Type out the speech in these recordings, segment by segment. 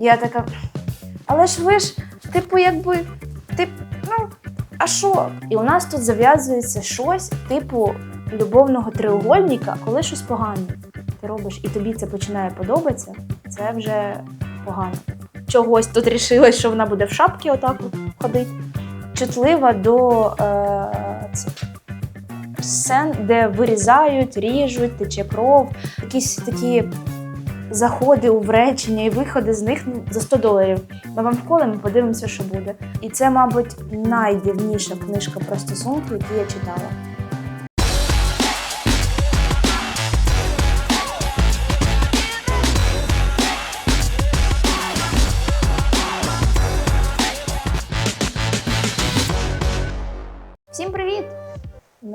Я така, але ж ви ж, типу, якби, тип, ну, а що? І у нас тут зав'язується щось, типу любовного треугольника, коли щось погане ти робиш, і тобі це починає подобатися, це вже погано. Чогось тут рішилось, що вона буде в шапці отак от. Чутлива до е, сцен, де вирізають, ріжуть, тече кров, якісь такі заходи у речення і виходи з них за 100 доларів. Ми вам вколимо, подивимося, що буде. І це, мабуть, найдивніша книжка про стосунки, які я читала.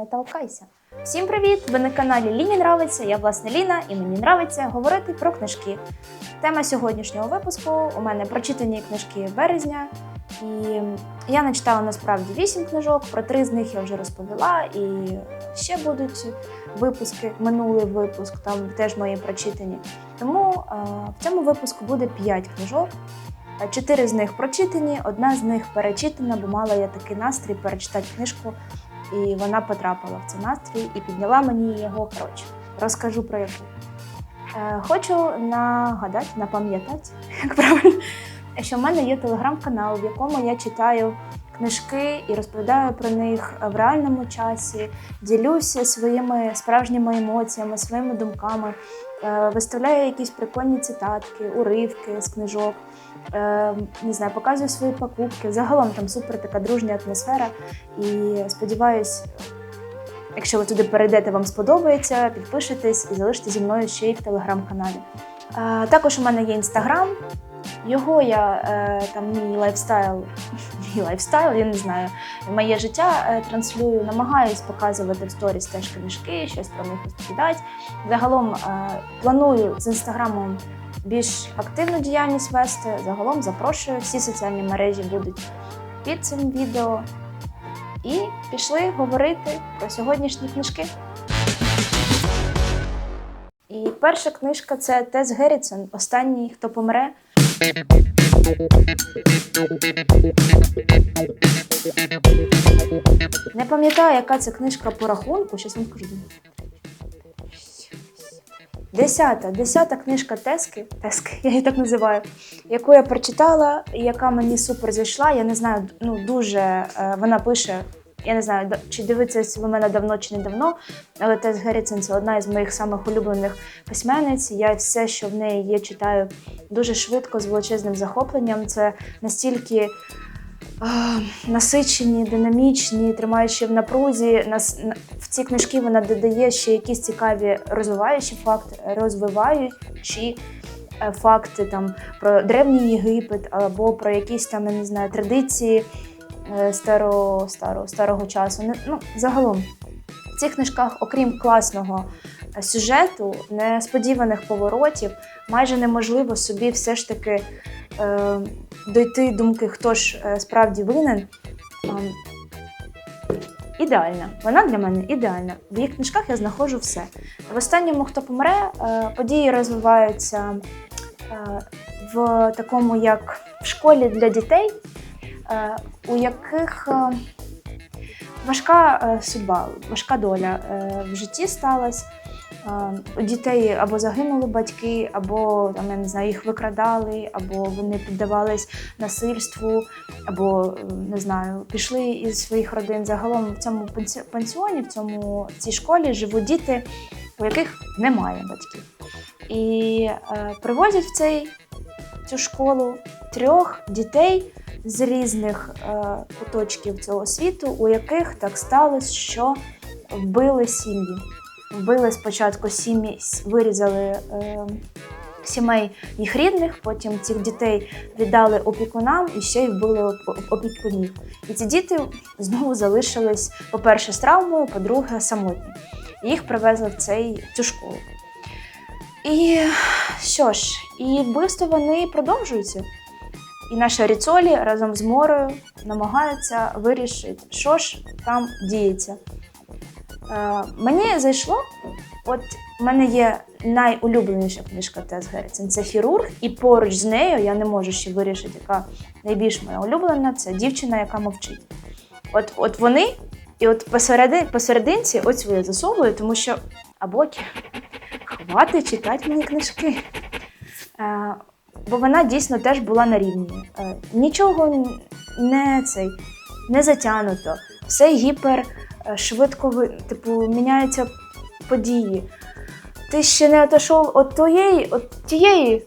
Не толкайся! Всім привіт! Ви на каналі Ліні Нравиться. Я власне Ліна, і мені нравиться говорити про книжки. Тема сьогоднішнього випуску у мене прочитані книжки березня. І я начитала насправді вісім книжок. Про три з них я вже розповіла, і ще будуть випуски. Минулий випуск там теж мої прочитані. Тому е, в цьому випуску буде п'ять книжок. Чотири з них прочитані, одна з них перечитана, бо мала я такий настрій перечитати книжку, і вона потрапила в цей настрій і підняла мені його. Коротше, розкажу про яку. Е, Хочу нагадати, напам'ятати, як правильно, що в мене є телеграм-канал, в якому я читаю книжки і розповідаю про них в реальному часі, ділюся своїми справжніми емоціями, своїми думками, е, виставляю якісь прикольні цитатки, уривки з книжок. Е, Не знаю, показую свої покупки. Загалом там супер така дружня атмосфера. І сподіваюсь, якщо ви туди перейдете, вам сподобається, підпишитесь і залишите зі мною ще й в телеграм-каналі. Е, Також у мене є інстаграм. Його я е, там мій лайфстайл, мій лайфстайл, я не знаю, моє життя транслюю, намагаюсь показувати в сторіс теж книжки, щось про них розповідати. Загалом планую з інстаграмом більш активну діяльність вести. Загалом запрошую, всі соціальні мережі будуть під цим відео. І пішли говорити про сьогоднішні книжки. І перша книжка це Тес Геррітсон Останній, хто помре. Не пам'ятаю, яка це книжка по рахунку. Щас вам скажу. Десята, десята книжка Тески, Тески, я її так називаю, яку я прочитала, яка мені супер зайшла. Я не знаю, ну дуже е, вона пише. Я не знаю, чи дивитися ви мене давно чи не давно, але Тес Геррітсон – це одна із моїх самих улюблених письменниць. Я все, що в неї є, читаю дуже швидко, з величезним захопленням. Це настільки насичені, динамічні, тримаючи в напрузі. Нас в ці книжки вона додає ще якісь цікаві розвиваючі факти, розвиваючі е, факти там про древній Єгипет або про якісь там, я не знаю, традиції е, старого, старого, старого часу. Не- Ну, загалом. В цих книжках, окрім класного е, сюжету, несподіваних поворотів, майже неможливо собі все ж таки дойти думки, хто ж е, справді винен. Ідеальна. Вона для мене ідеальна. В їх книжках я знаходжу все. В останньому, хто помре, е, події розвиваються е, в такому, як в школі для дітей, е, у яких е, важка е, судьба, важка доля е, в житті сталася. У дітей або загинули батьки, або там, я не знаю, їх викрадали, або вони піддавались насильству, або не знаю, пішли із своїх родин. Загалом в цьому пансі- пансіоні, в цьому в цій школі живуть діти, у яких немає батьків. І е, привозять в цей цю школу трьох дітей з різних е, куточків цього світу, у яких так сталося, що вбили сім'ї. Вбили спочатку сім'ї, вирізали е, сімей їх рідних, потім цих дітей віддали опікунам і ще й вбили оп- опікунів. І ці діти знову залишились, по-перше, з травмою, по-друге, самотні. І Їх привезли в цей, цю школу. І що ж, і вбивства вони продовжуються. І наша Ріцолі разом з Морою намагаються вирішити, що ж там діється. Е, мені зайшло От в мене є найулюбленіша книжка Тес Герцен це хірург, і поруч з нею я не можу ще вирішити, яка найбільш моя улюблена це дівчина, яка мовчить. От, от вони, і от посереди, посерединці ось я засовую, тому що або хватить читати мені книжки. Е, бо вона дійсно теж була на рівні. Е, нічого не цей не затягнуто, все гіпер швидко типу, міняються події. Ти ще не отошов від тієї, от тієї,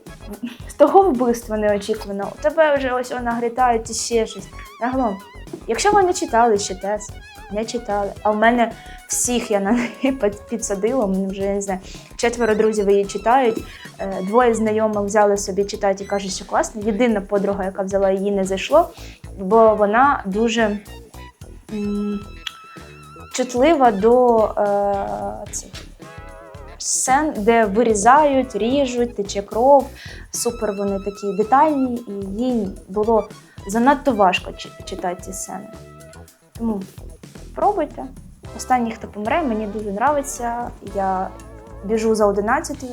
того вбивства неочікувано. У тебе вже ось вона грітають і ще щось. Загалом, якщо ви не читали ще тест, не читали. А в мене всіх я на неї підсадила, мені вже я не знаю, четверо друзів її читають. Е, Двоє знайомих взяли собі читати і кажуть, що класно. Єдина подруга, яка взяла її, не зайшло, бо вона дуже чутлива до е, сцен, де вирізають, ріжуть, тече кров. Супер вони такі детальні, і їй було занадто важко читати ці сцени. Тому пробуйте. Останній, хто помре, мені дуже подобається. Я біжу за 11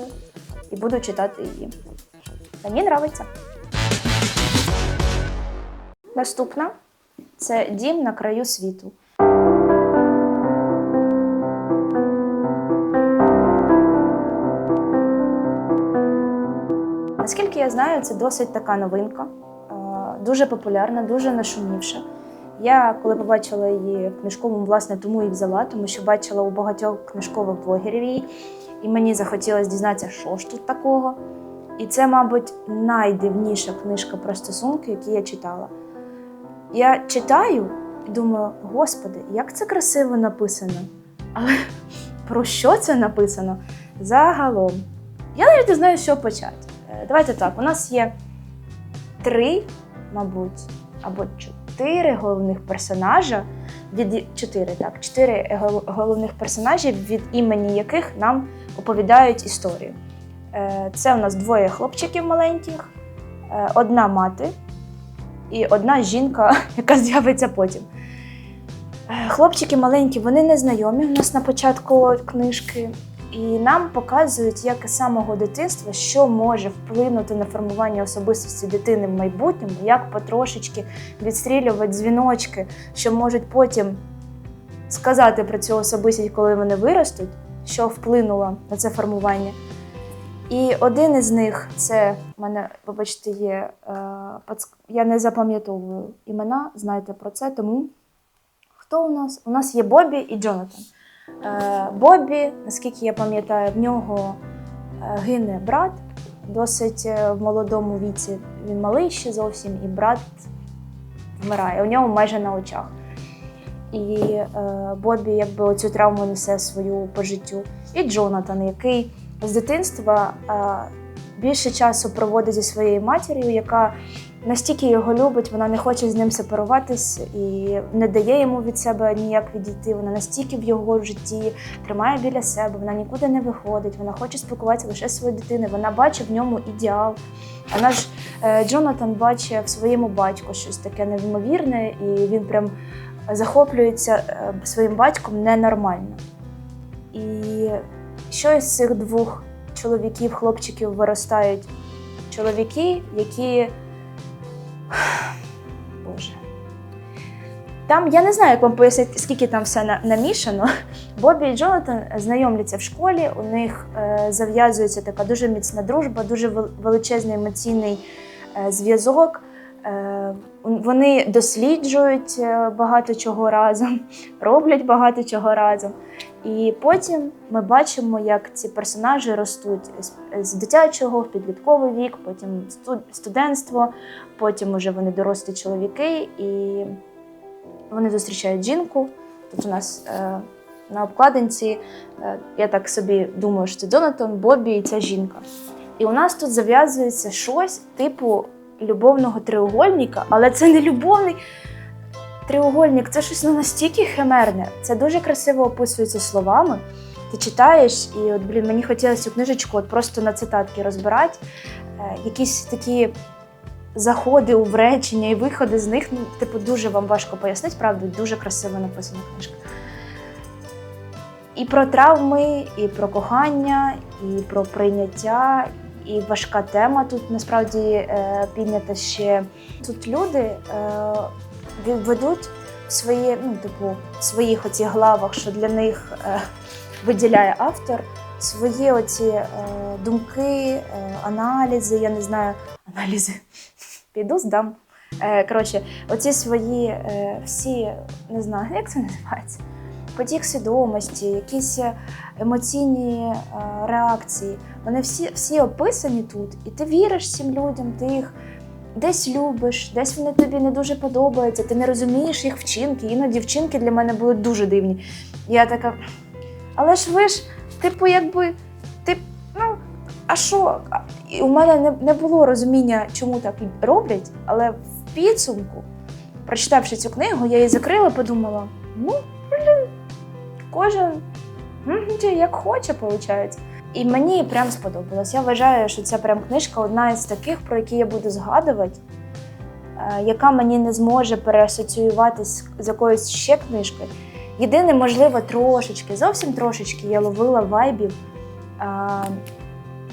і буду читати її. Мені подобається. Наступна це дім на краю світу. Наскільки я знаю, це досить така новинка, е, дуже популярна, дуже нашумівша. Я коли побачила її в книжковому, власне, тому і взяла, тому що бачила у багатьох книжкових блогерів її, і мені захотілося дізнатися, що ж тут такого. І це, мабуть, найдивніша книжка про стосунки, які я читала. Я читаю і думаю, господи, як це красиво написано. Але про що це написано? Загалом. Я навіть не знаю, чого почати. Е, Давайте так, у нас є три, мабуть, або чотири головних персонажа від чотири, так, чотири головних персонажів, від імені яких нам оповідають історію. Е, Це у нас двоє хлопчиків маленьких, е, одна мати і одна жінка, яка з'явиться потім. Хлопчики маленькі, вони не знайомі у нас на початку книжки, і нам показують, як з самого дитинства, що може вплинути на формування особистості дитини в майбутньому, як потрошечки відстрілювати дзвіночки, що можуть потім сказати про цю особистість, коли вони виростуть, що вплинуло на це формування. І один із них це в мене, вибачте, є. Е, я не запам'ятовую імена, знаєте про це, тому хто у нас? У нас є Бобі і Джонатан. Е, Бобі, наскільки я пам'ятаю, в нього е, гине брат досить е, в молодому віці. Він малий ще зовсім, і брат вмирає. У нього майже на очах. І Бобі якби оцю травму несе свою по життю. І Джонатан, який з дитинства більше часу проводить зі своєю матір'ю, яка настільки його любить, вона не хоче з ним сепаруватись і не дає йому від себе ніяк відійти. Вона настільки в його житті тримає біля себе, вона нікуди не виходить, вона хоче спілкуватися лише своєю дитиною, вона бачить в ньому ідеал. Вона ж е, Джонатан бачить в своєму батьку щось таке неймовірне, і він прям захоплюється е, своїм батьком ненормально. І що із цих двох чоловіків, хлопчиків виростають чоловіки, які. Боже. Там я не знаю, як вам пояснити, скільки там все на- намішано. Бобі і Джонатан знайомляться в школі, у них е, зав'язується така дуже міцна дружба, дуже величезний емоційний е, зв'язок. Е, вони досліджують багато чого разом, роблять багато чого разом. І потім ми бачимо, як ці персонажі ростуть з, дитячого в підлітковий вік, потім студ- студентство, потім уже вони дорослі чоловіки, і вони зустрічають жінку. Тут у нас е, на обкладинці, е, я так собі думаю, що це Донатон, Бобі і ця жінка. І у нас тут зав'язується щось типу любовного треугольника, але це не любовний треугольник, це щось ну, настільки химерне. Це дуже красиво описується словами. Ти читаєш, і от, блін, мені хотілося цю книжечку от просто на цитатки розбирати. Е, якісь такі заходи у речення і виходи з них, ну, типу, дуже вам важко пояснити, правда, дуже красиво написана книжка. і про травми, і про кохання, і про прийняття, і важка тема тут насправді е, піднята ще. Тут люди е, ведуть в свої, ну, типу, в своїх оці главах, що для них е, виділяє автор, свої оці е, думки, е, аналізи, я не знаю, аналізи. Піду здам. Е, коротше, оці свої е, всі, не знаю, як це називається, потік свідомості, якісь е, емоційні е, реакції. Вони всі, всі описані тут, і ти віриш цим людям, ти їх десь любиш, десь вони тобі не дуже подобаються, ти не розумієш їх вчинки. Іноді вчинки для мене були дуже дивні. Я така. Але ж ви ж, типу, якби, ти, ну, а що? І у мене не, не було розуміння, чому так роблять, але в підсумку, прочитавши цю книгу, я її закрила подумала: ну, блін, кожен як хоче, виходить. І мені прям сподобалось. Я вважаю, що ця прям книжка одна із таких, про які я буду згадувати, е, яка мені не зможе переасоціюватись з якоюсь ще книжкою. Єдине, можливо, трошечки, зовсім трошечки я ловила вайбів е,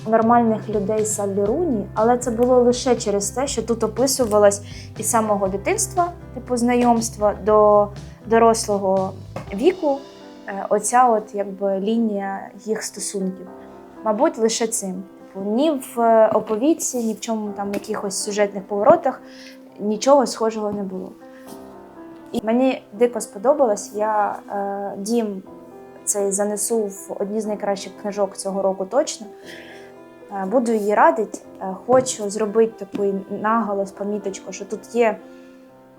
нормальних людей з Саллі Руні, але це було лише через те, що тут описувалось із самого дитинства, типу знайомства до дорослого віку, е, оця от якби лінія їх стосунків. Мабуть, лише цим. Типу, ні в е, оповідці, ні в чому там якихось сюжетних поворотах нічого схожого не було. І мені дико сподобалось. Я е, дім цей занесу в одні з найкращих книжок цього року точно. Е, Буду її радити. Е, Хочу зробити такий наголос, поміточку, що тут є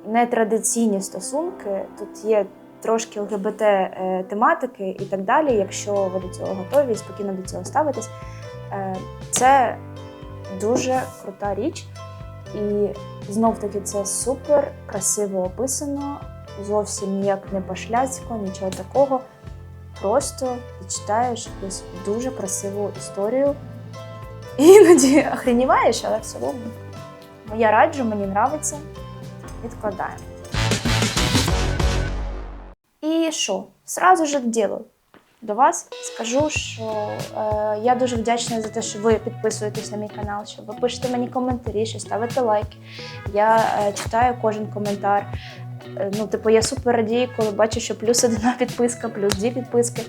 нетрадиційні стосунки, тут є трошки ЛГБТ е, тематики і так далі. Якщо ви до цього готові і спокійно до цього ставитесь, Е, це дуже крута річ. І знов таки це супер красиво описано, зовсім ніяк не пошляцько, нічого такого. Просто ти читаєш якусь дуже красиву історію. І іноді охреніваєш, але в цілому. Ну, я раджу, мені нравиться. Відкладаємо. Що? Сразу же к ділу. До вас скажу, що е, я дуже вдячна за те, що ви підписуєтесь на мій канал, що ви пишете мені коментарі, що ставите лайки. Я е, читаю кожен коментар. Е, ну, типу, я супер радію, коли бачу, що плюс одна підписка, плюс дві підписки.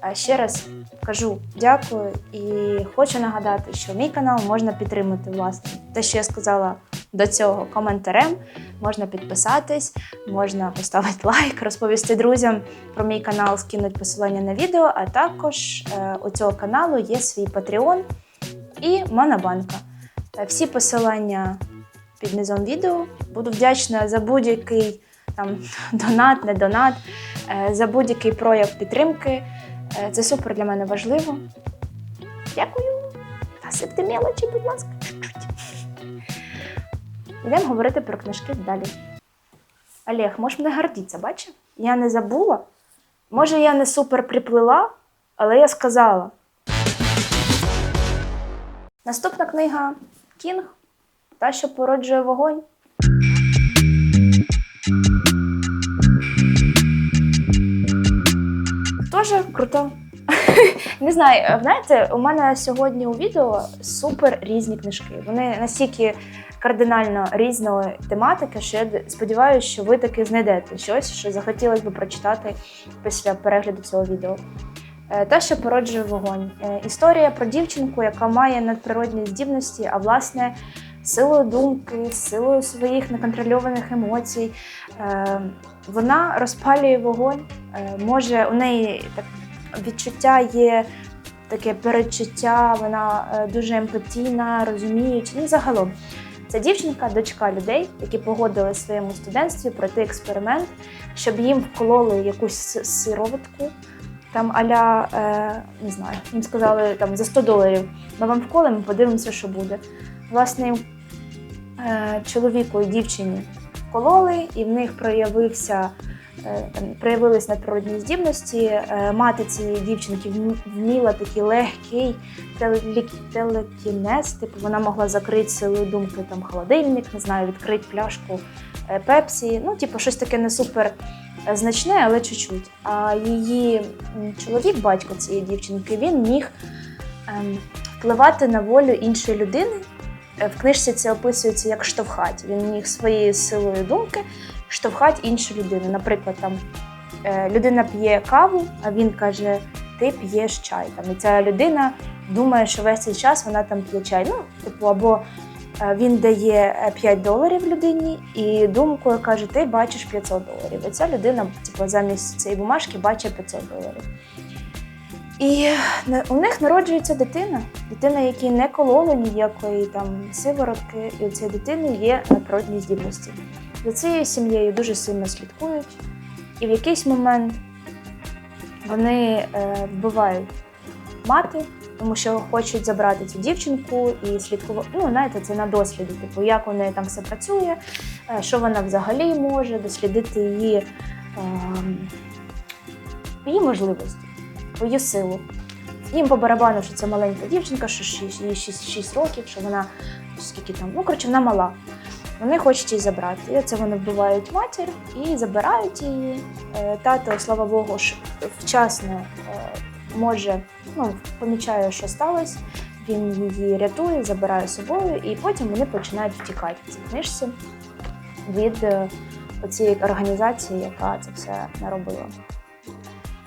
А ще раз кажу дякую і хочу нагадати, що мій канал можна підтримати власне. Те, що я сказала до цього коментарем, можна підписатись, можна поставити лайк, розповісти друзям про мій канал, скинуть посилання на відео. А також е, у цього каналу є свій Patreon і Монобанка. Е, Всі посилання під низом відео. Буду вдячна за будь-який там донат, не донат, е, за будь-який прояв підтримки. Це супер для мене важливо. Дякую. Насипте мелочі, будь ласка. Йдемо говорити про книжки далі. Олег, можеш мене гордитися, бачиш? Я не забула. Може, я не супер приплила, але я сказала. Наступна книга Кінг. Та, що породжує вогонь. Тоже круто. Не знаю, знаєте, у мене сьогодні у відео супер різні книжки. Вони настільки кардинально різної тематики, що я сподіваюся, що ви таки знайдете щось, що захотілося б прочитати після перегляду цього відео. Е, Та, що породжує вогонь. Е, Історія про дівчинку, яка має надприродні здібності, а власне силою думки, силою своїх неконтрольованих емоцій. Е, Вона розпалює вогонь. Може, у неї так відчуття є таке передчуття, вона дуже емпатійна, розуміюча. Ну, загалом. Ця дівчинка дочка людей, які погодили в своєму студентстві пройти експеримент, щоб їм вкололи якусь сироватку. Там аля, е, не знаю, їм сказали там за 100 доларів. Ми вам вколимо, подивимося, що буде. Власне, е, чоловіку і дівчині вкололи, і в них проявився проявились надприродні здібності. Е, Мати цієї дівчинки вм- вміла такий легкий теле- телекінез, типу вона могла закрити силою думки там холодильник, не знаю, відкрити пляшку е, пепсі. Ну, типу, щось таке не супер е, значне, але чуть-чуть. А її чоловік, батько цієї дівчинки, він міг ем, впливати на волю іншої людини. Е, В книжці це описується як штовхать. Він міг своєю силою думки штовхати іншу людину. Наприклад, там е, людина п'є каву, а він каже: Ти п'єш чай. Там, і ця людина думає, що весь цей час вона там п'є чай. Ну, типу, або е, він дає е, 5 доларів людині і думкою каже: Ти бачиш 500 доларів. І ця людина, типу, замість цієї бумажки бачить 500 доларів. І у них народжується дитина, дитина, якій не кололи ніякої там сиворотки, і у цієї дитини є надприродні здібності. За цією сім'єю дуже сильно слідкують, і в якийсь момент вони е, вбивають мати, тому що хочуть забрати цю дівчинку і слідкувати. Ну, знаєте, це на досліді, типу, як у неї там все працює, е, що вона взагалі може, дослідити її, е, її можливості, її силу. Їм по барабану, що це маленька дівчинка, що їй 6, 6 років, що вона скільки там, ну коротше, вона мала. Вони хочуть її забрати. І оце вони вбивають матір і забирають її. Е, Тато, слава Богу, ж вчасно е, може, ну, помічає, що сталося. Він її рятує, забирає з собою, і потім вони починають втікати в цій книжці від е, цієї організації, яка це все наробила.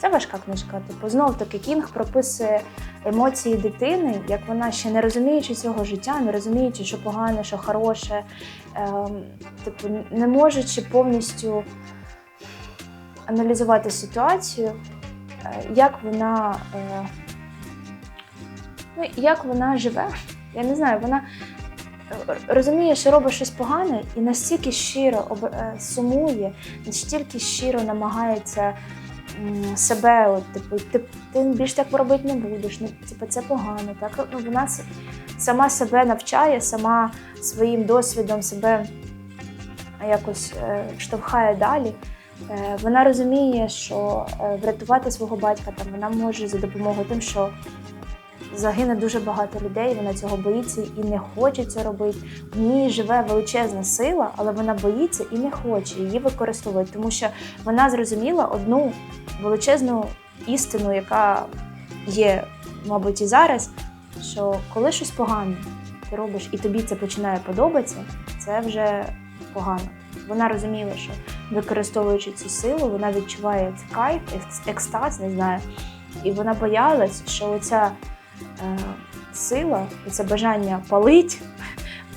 Це важка книжка. Типу, знов таки Кінг прописує емоції дитини, як вона ще не розуміючи цього життя, не розуміючи, що погане, що хороше, типу, не можучи повністю аналізувати ситуацію, е, як вона, е, ну, як вона живе. Я не знаю, вона е, розуміє, що робить щось погане, і настільки щиро сумує, настільки щиро намагається себе, от, типу, ти, ти більш так робити не будеш, ну, типу, це погано. Так? Ну, вона сама себе навчає, сама своїм досвідом себе якось е, штовхає далі. Е, вона розуміє, що е, врятувати свого батька там вона може за допомогою тим, що загине дуже багато людей, вона цього боїться і не хоче це робити. В ній живе величезна сила, але вона боїться і не хоче її використовувати, тому що вона зрозуміла одну величезну істину, яка є, мабуть, і зараз, що коли щось погане ти робиш і тобі це починає подобатися, це вже погано. Вона розуміла, що використовуючи цю силу, вона відчуває кайф, екстаз, не знаю. І вона боялась, що оця е, сила, це бажання палить,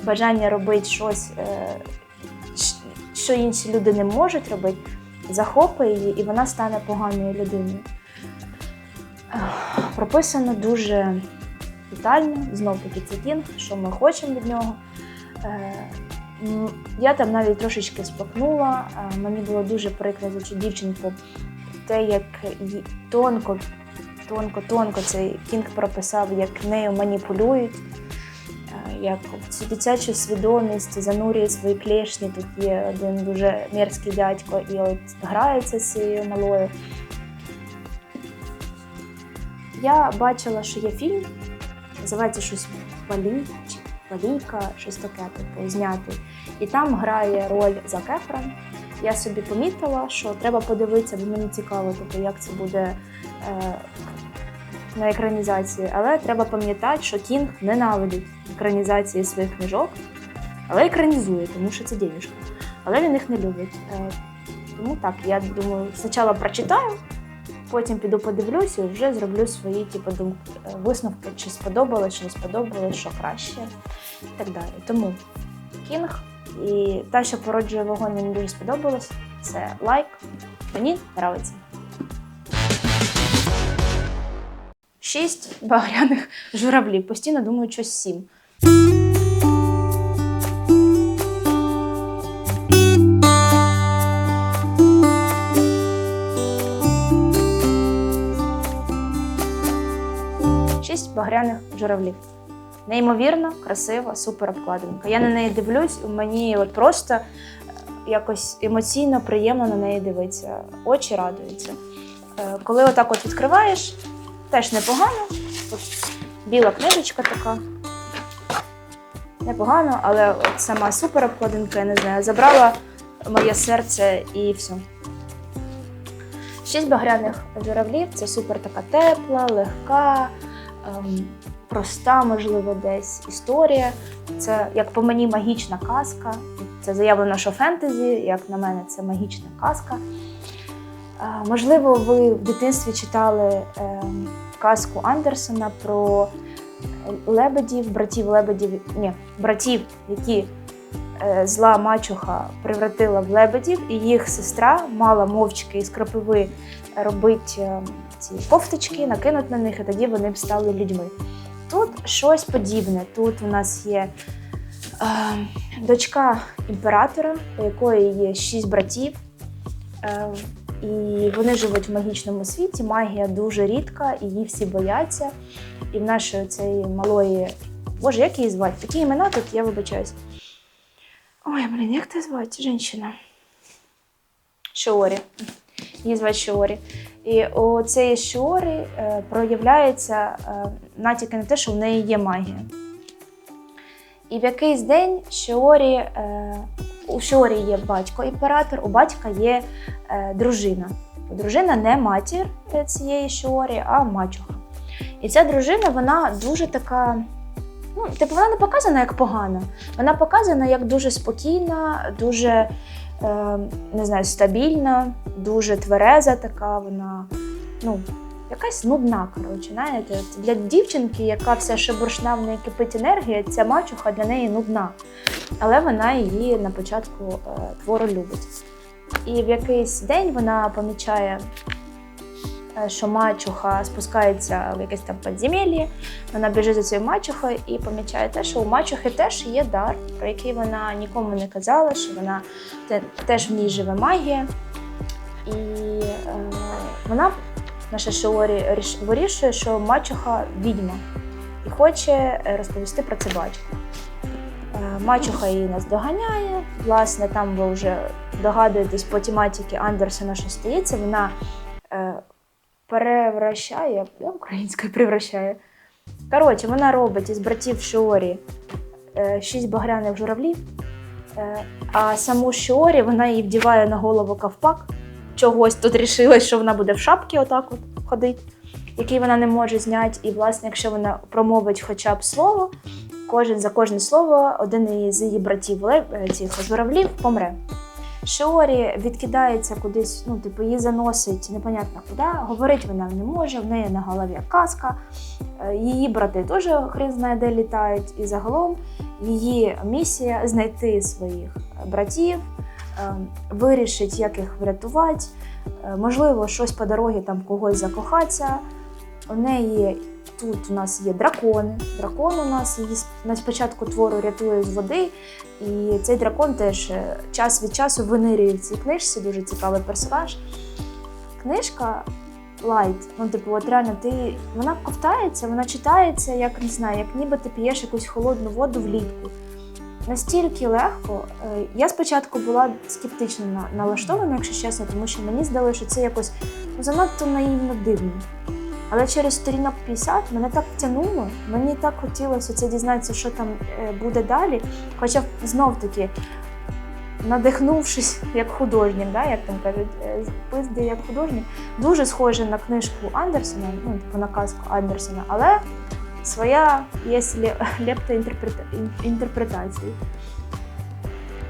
бажання робити щось, е, що інші люди не можуть робити, захопить її, і вона стане поганою людиною. Прописано дуже детально, знов таки це кінг, що ми хочемо від нього. Е, Я там навіть трошечки спокнула. Мені було дуже прикро за цю дівчинку. Те, як тонко, тонко, тонко цей кінг прописав, як нею маніпулюють, е, як цю дитячу свідомість занурює свої клешні. Тут є один дуже мерзкий дядько, і от грається з цією малою. Я бачила, що є фільм, називається щось Палі чи Палійка, щось таке, типу, знятий. І там грає роль Зак. Я собі помітила, що треба подивитися, бо мені цікаво, типу, як це буде е, на екранізації. Але треба пам'ятати, що Кінг ненавидить екранізації своїх книжок, але екранізує, тому що це дівчинка. Але він їх не любить. Е, тому так, я думаю, спочатку прочитаю, потім піду подивлюся і вже зроблю свої типу, думки, е, висновки, чи сподобалось, чи не сподобалось, що краще і так далі. Тому кінг і та, що породжує вогонь, мені дуже сподобалось. Це лайк. Мені подобається. Шість багряних журавлів. Постійно думаю, щось сім. Шість багряних журавлів. Неймовірно, красива, супер обкладинка. Я на неї дивлюсь, мені от просто е, якось емоційно приємно на неї дивитися. Очі радуються. Е, Коли отак от відкриваєш, теж непогано. От біла книжечка така. Непогано, але от сама супер обкладинка, я не знаю, забрала моє серце і все. Шість багряних журавлів це супер така тепла, легка, ем, проста, можливо, десь історія. Це, як по мені, магічна казка. Це заявлено, що фентезі, як на мене, це магічна казка. Е, можливо, ви в дитинстві читали ем, казку Андерсона про лебедів, братів лебедів, ні, братів, які е, зла мачуха превратила в лебедів, і їх сестра мала мовчки із крапиви робити е, ці кофточки, накинути на них, і тоді вони б стали людьми. Тут щось подібне. Тут у нас є е, дочка імператора, у якої є шість братів. Е, і вони живуть в магічному світі. Магія дуже рідка, і її всі бояться. І в нашої цієї малої. Боже, як її звати? Такі імена тут, я вибачаюсь. Ой, блін, як ти звати, жінка? Шиорі. Її звати Шиорі. І у цієї Шиорі е, проявляється е, натяки на те, що в неї є магія. І в якийсь день Шиорі, е, у Шиорі є батько імператор, у батька є е, дружина. Дружина не матір цієї Шиорі, а мачуха. І ця дружина, вона дуже така. Ну, типу, вона не показана як погана. Вона показана як дуже спокійна, дуже е, не знаю, стабільна, дуже твереза така. Вона ну, якась нудна. Коротше, знаєте, для дівчинки, яка вся шебуршна, в неї кипить енергія, ця мачуха для неї нудна. Але вона її на початку е, твору любить. І в якийсь день вона помічає е, що мачуха спускається в якесь там підземелля, вона біжить за цією мачухою і помічає те, що у мачухи теж є дар, про який вона нікому не казала, що вона те- теж в ній живе магія. І е, вона, наша Шиорі, вирішує, що мачуха відьма і хоче е, розповісти про це батьку. Е, Мачуха її нас доганяє. Власне, там ви вже догадуєтесь по тематиці Андерсона, що стається. Вона е, перевращає, я українською превращає. Коротше, вона робить із братів Шіорі е, шість багряних журавлів, а саму Шіорі вона їй вдіває на голову ковпак. Чогось тут рішилась, що вона буде в шапці отак от ходити, який вона не може зняти. І, власне, якщо вона промовить хоча б слово, кожен за кожне слово один із її братів е, цих журавлів помре. Шиорі відкидається кудись, ну, типу, її заносить непонятно куди. Говорить вона не може, в неї на голові каска. Е, Її брати теж хрен знає, де літають. І загалом її місія знайти своїх братів, вирішить, як їх врятувати. Е, Можливо, щось по дорозі там когось закохатися. У неї тут у нас є дракони. Дракон у нас її на спочатку твору рятує з води. І цей дракон теж е, час від часу винирює в цій книжці, дуже цікавий персонаж. Книжка лайт, ну, типу, от реально, ти вона ковтається, вона читається, як не знаю, як ніби ти п'єш якусь холодну воду влітку. Настільки легко. Е, Я спочатку була скептично на- налаштована, якщо чесно, тому що мені здалося, що це якось занадто наївно дивно. Але через сторінок 50 мене так тянуло, мені так хотілося це дізнатися, що там е, буде далі. Хоча знов таки, надихнувшись як художник, да, як там кажуть, е, пизди як художник, дуже схоже на книжку Андерсона, ну, типу на казку Андерсона, але своя є лепта інтерпретації.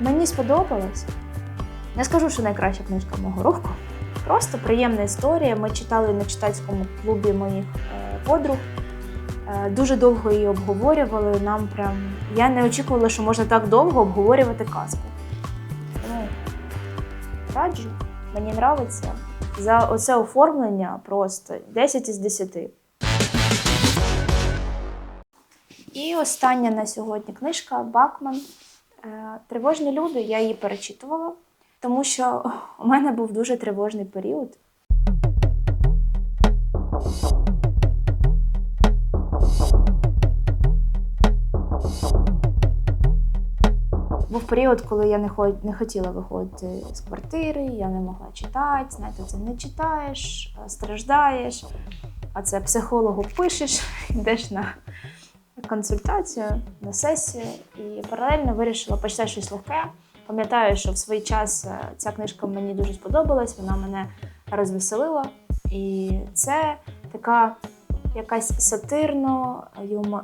Мені сподобалось. Не скажу, що найкраща книжка мого року. Просто приємна історія. Ми читали на читацькому клубі моїх е, подруг. Е, Дуже довго її обговорювали. Нам прям я не очікувала, що можна так довго обговорювати казку. Тому раджу, мені подобається. За оце оформлення просто 10 із 10. І остання на сьогодні книжка Бакман. Е, Тривожні люди. Я її перечитувала, тому що у мене був дуже тривожний період. Був період, коли я не, ход... не хотіла виходити з квартири, я не могла читати. Знаєте, це не читаєш, страждаєш, а це психологу пишеш, йдеш на консультацію, на сесію і паралельно вирішила почитати щось легке. Пам'ятаю, що в свій час е, ця книжка мені дуже сподобалась, вона мене розвеселила. І це така якась сатирно,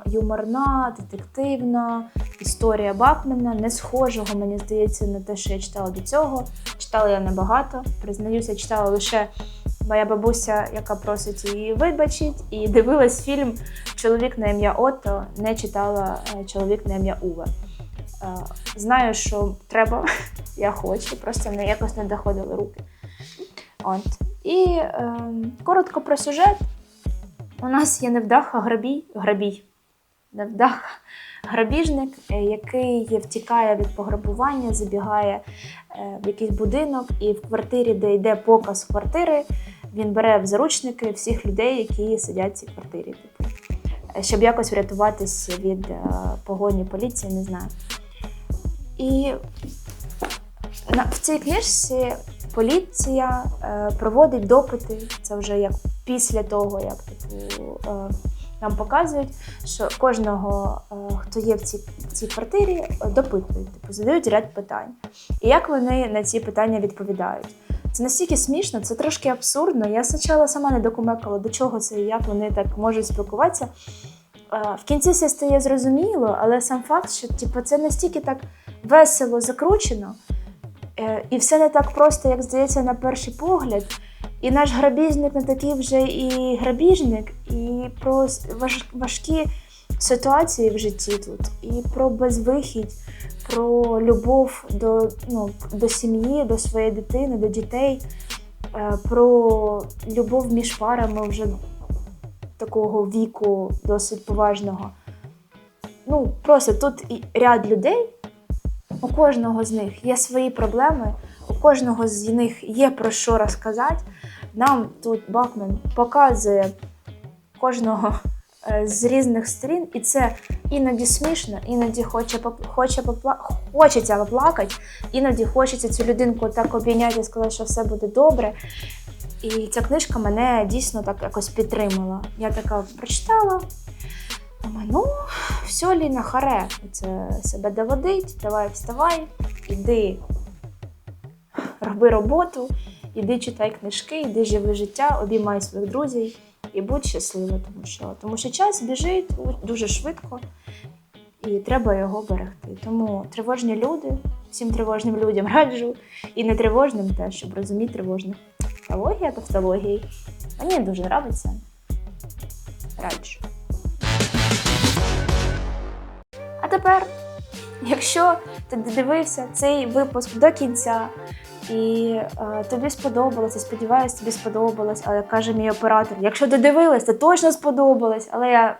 юморна, детективна історія Бакмена, не схожого, мені здається, на те, що я читала до цього. Читала я небагато. Признаюся, читала лише моя бабуся, яка просить її вибачить, і дивилась фільм Чоловік на ім'я Отто, не читала е, Чоловік на ім'я Уве. Е, Знаю, що треба, я хочу, просто не якось не доходили руки. От. І е, коротко про сюжет. У нас є невдаха грабій, грабій. Невдаха грабіжник, е, який втікає від пограбування, забігає в якийсь будинок, і в квартирі, де йде показ квартири, він бере в заручники всіх людей, які сидять в цій квартирі. Типу, е, щоб якось врятуватись від е, погоні поліції, не знаю. І в цій книжці поліція е, проводить допити. Це вже як після того, як типу, нам показують, що кожного, хто є в цій, цій квартирі, допитують, типу, задають ряд питань. І як вони на ці питання відповідають. Це настільки смішно, це трошки абсурдно. Я спочатку сама не докумекала, до чого це і як вони так можуть спілкуватися. Е, В кінці все стає зрозуміло, але сам факт, що типу, це настільки так весело закручено, е, і все не так просто, як здається, на перший погляд. І наш грабіжник не такий вже і грабіжник, і про важкі ситуації в житті тут, і про безвихідь, про любов до, ну, до сім'ї, до своєї дитини, до дітей, е, про любов між парами вже такого віку, досить поважного. Ну, просто тут ряд людей, у кожного з них є свої проблеми, у кожного з них є про що розказати. Нам тут Бакмен показує кожного з різних сторін, і це іноді смішно, іноді хоче, хоче попла... хочеться поплакати, іноді хочеться цю людинку так обійняти і сказати, що все буде добре. І ця книжка мене дійсно так якось підтримала. Я така прочитала. Думаю, ну, все, Ліна, харе, це себе доводить, давай вставай, іди, роби роботу, іди читай книжки, іди живи життя, обіймай своїх друзів і будь щаслива, тому що, тому що час біжить дуже швидко і треба його берегти. Тому тривожні люди, всім тривожним людям раджу, і не тривожним теж, щоб розуміти тривожних. Тавтологія тавтології. Мені дуже подобається. Раджу. А тепер, якщо ти дивився цей випуск до кінця і е, тобі сподобалось, я сподіваюся, тобі сподобалось, але каже мій оператор, якщо додивилась, то точно сподобалось. Але я.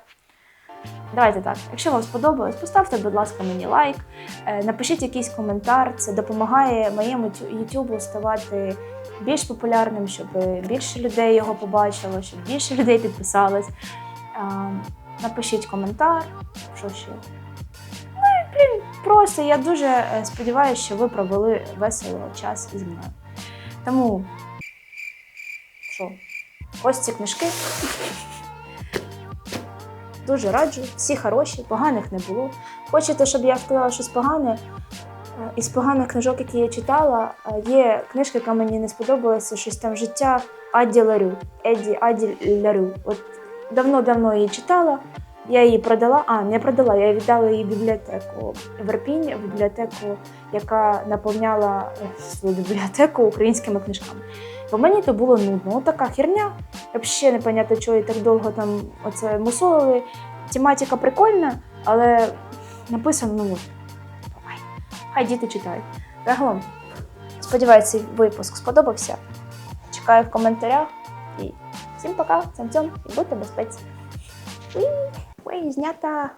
Давайте так, якщо вам сподобалось, поставте, будь ласка, мені лайк, е, напишіть якийсь коментар. Це допомагає моєму тю- YouTube ставати більш популярним, щоб більше людей його побачило, щоб більше людей підписалось. Е, Напишіть коментар, що ще. Ну і блін, просто я дуже е, сподіваюся, що ви провели весело час із мною. Тому, що, ось ці книжки. Дуже раджу, всі хороші, поганих не було. Хочете, щоб я сказала щось погане? Е, Із поганих книжок, які я читала, е, є книжка, яка мені не сподобалася, щось там життя Адді Ларю. Еді Адді Ларю. От давно-давно її читала. Я її продала, а не продала, я віддала її бібліотеку в Ірпінь, в бібліотеку, яка наповняла е, свою бібліотеку українськими книжками. Бо мені то було нудно. Така херня. Взагалі понятно, чого і так довго там оце мусолили. Тематика прикольна, але написано, ну давай. Хай діти читають. Загалом, сподіваюся, цей випуск сподобався. Чекаю в коментарях. І всім пока, цям-цям, і будьте безпеці. Уї, знята.